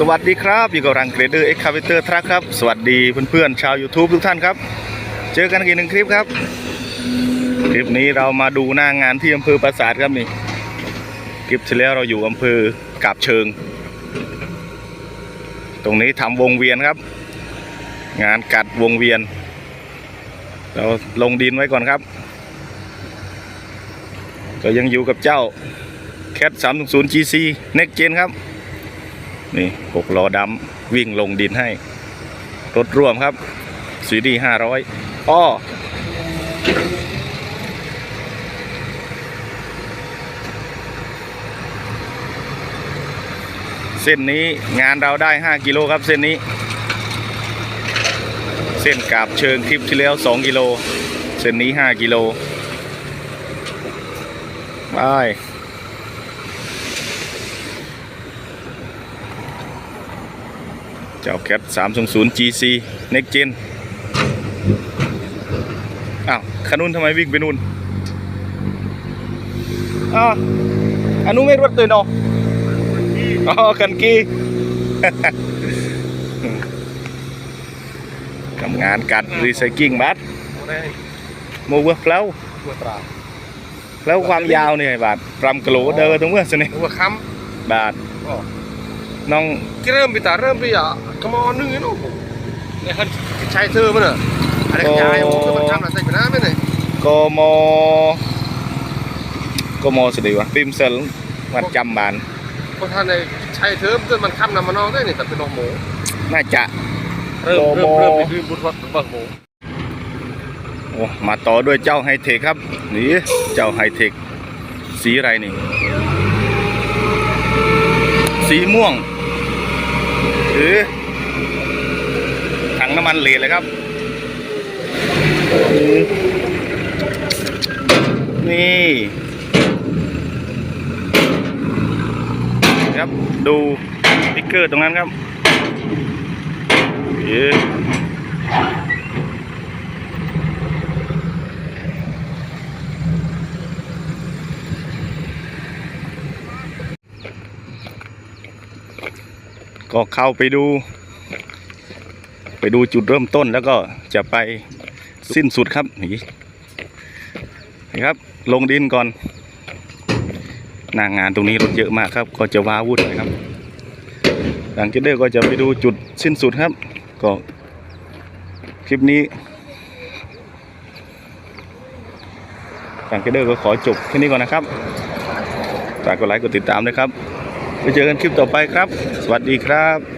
สวัสดีครับ อยู่กับรังเกรเดอร์เอ็กคาเวเตอร์ทรัคครับ สวัสดีเพื่อนๆชาว YouTube ทุกท่านครับ เจอกันอีกหนึ่งคลิปครับ คลิปนี้เรามาดูหน้างานที่อำเภอปราสาทครับนี่ คลิปที่แล้วเราอยู่อำเภอกาบเชิง ตรงนี้ทำวงเวียนครับ งานกัดวงเวียน เราลงดินไว้ก่อนครับ ก็ยังอยู่กับเจ้าแคท360 GC Next Gen ครับ นี่หกล้อดำวิ่งลงดินให้ รถร่วมครับสีดีห้าร้อยอ้อเส้นนี้งานเราได้ 5 กิโลครับเส้นนี้ เส้นกาบเชิงคลิปที่แล้ว 2 กิโล เส้นนี้ 5 กิโลไป จ้าแคท300 GC Next Gen อ้าวคันนู้นทำไมวิ่งไปนู่นอ้าวอันนู้นไม่รถตื่นออกอ๋อคันกี้ทำงานกัดรีไซเคิลบัตโมเวอร์เฟลาตัวตราแล้วความยาวเนี่ยบาทรำกะโหลเดอตรงเมื่อสนี่หัวค้บาทำก็น้องเริ่มไปตาเริ่มไปอะ กระมอนึงไอ้นู่นเนี่ยเขาใช้เธอมั้งเนอะอะไรกันยายผมก็มันทำอะไรใส่ไปนะไม่เลยกมกมสิดีวะปิมเซลมัดจำบานเพราะท่านในใช้เธอจนมันค้ำนำมานองได้เนี่ยแต่เป็นนองหมูน่าจะเริ่มโลโมเริ่มเริ่มไปดื่มบุญวัดบังหมูโอ้มาต่อด้วยเจ้าไฮเทคครับนี่เจ้าไฮเทคสีอะไรนี่ สีม่วงหรือถั งน้ำมันเหลวเลยครับ นี่ครับดูสติ๊กเกอร์ตรงนั้นครับเย้ก็เข้าไปดู ไปดูจุดเริ่มต้นแล้วก็จะไปสิ้นสุดครับนี่นะครับ ลงดินก่อนหน้างานตรงนี้รถเยอะมากครับ ก็จะว้าวุ่นเลยครับ หลังจากเดอร์ก็จะไปดูจุดสิ้นสุดครับ ก็คลิปนี้หลังจากเดอร์ก็ขอจบแค่นี้ก่อนนะครับฝากกดไลค์กดติดตามด้วยครับไปเจอกันคลิปต่อไปครับ สวัสดีครับ